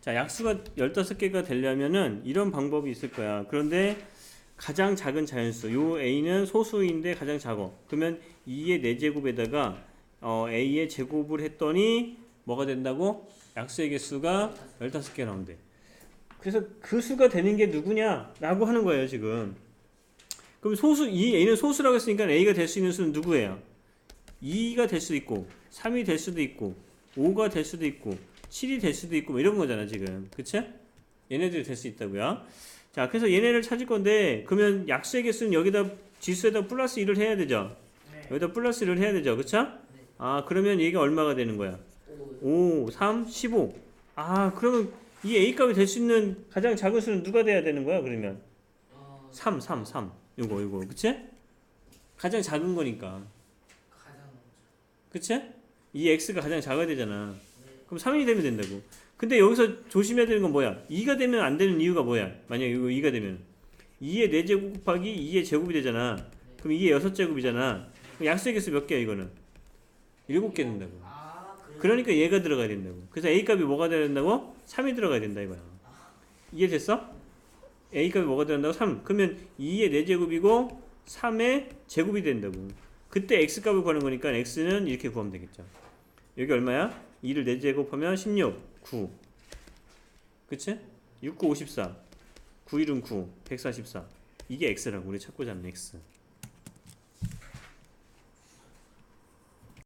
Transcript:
자, 약수가 15개가 되려면은 이런 방법이 있을 거야. 그런데 가장 작은 자연수, 요 a는 소수인데 가장 작어. 그러면 2의 4제곱에다가 어, a의 제곱을 했더니 뭐가 된다고? 약수의 개수가 15개 나온대. 그래서 그 수가 되는 게 누구냐? 라고 하는 거예요, 지금. 그럼 소수, 이 a는 소수라고 했으니까 a가 될 수 있는 수는 누구예요? 2가 될 수도 있고, 3이 될 수도 있고, 5가 될 수도 있고, 7이 될 수도 있고, 뭐 이런 거잖아, 지금. 그치? 얘네들이 될 수 있다고요. 자, 그래서 얘네를 찾을 건데, 그러면 약수의 개수는 여기다, 지수에다 플러스 1을 해야 되죠? 네. 여기다 플러스 1을 해야 되죠? 그쵸? 아, 그러면 얘가 얼마가 되는 거야? 오. 5, 3, 15. 아, 그러면 이 A 값이 될 수 있는 가장 작은 수는 누가 돼야 되는 거야, 그러면? 어, 3, 3, 3. 요거, 요거. 그치? 가장 작은 거니까. 가장 그치? 이 X가 가장 작아야 되잖아. 네. 그럼 3이 되면 된다고. 근데 여기서 조심해야 되는 건 뭐야? 2가 되면 안 되는 이유가 뭐야? 만약에 이거 2가 되면. 2의 4제곱 곱하기 2의 제곱이 되잖아. 그럼 2의 6제곱이잖아. 그럼 약수의 개수 몇 개야, 이거는? 7개 된다고. 아. 그러니까 얘가 들어가야 된다고. 그래서 A 값이 뭐가 돼야 된다고? 3이 들어가야 된다 이거야. 이해됐어? A 값이 뭐가 된다고? 3. 그러면 2의 4제곱이고 3의 제곱이 된다고. 그때 X 값을 구하는 거니까 X는 이렇게 구하면 되겠죠. 여기 얼마야? 2를 4제곱하면 16, 9. 그치? 6, 9, 54. 9, 1은 9, 144. 이게 X라고 우리 찾고자 하는 X.